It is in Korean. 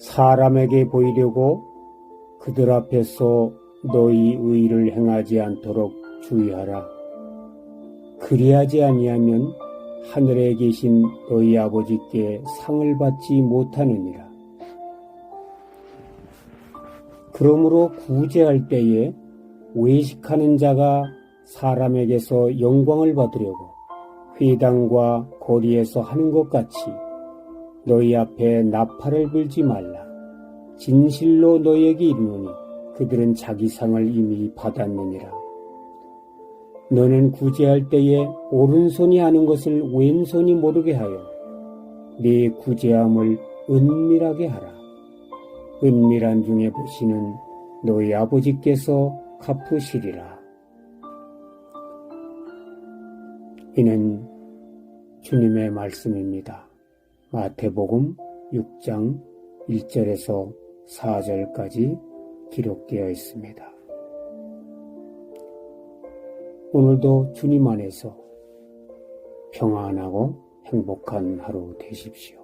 사람에게 보이려고 그들 앞에서 너희 의를 행하지 않도록 주의하라. 그리하지 아니하면 하늘에 계신 너희 아버지께 상을 받지 못하느니라. 그러므로 구제할 때에 외식하는 자가 사람에게서 영광을 받으려고 회당과 거리에서 하는 것 같이 너희 앞에 나팔을 불지 말라. 진실로 너희에게 이르노니 그들은 자기 상을 이미 받았느니라. 너는 구제할 때에 오른손이 하는 것을 왼손이 모르게 하여 네 구제함을 은밀하게 하라. 은밀한 중에 보시는 너희 아버지께서 갚으시리라. 이는 주님의 말씀입니다. 마태복음 6장 1절에서 4절까지 기록되어 있습니다. 오늘도 주님 안에서 평안하고 행복한 하루 되십시오.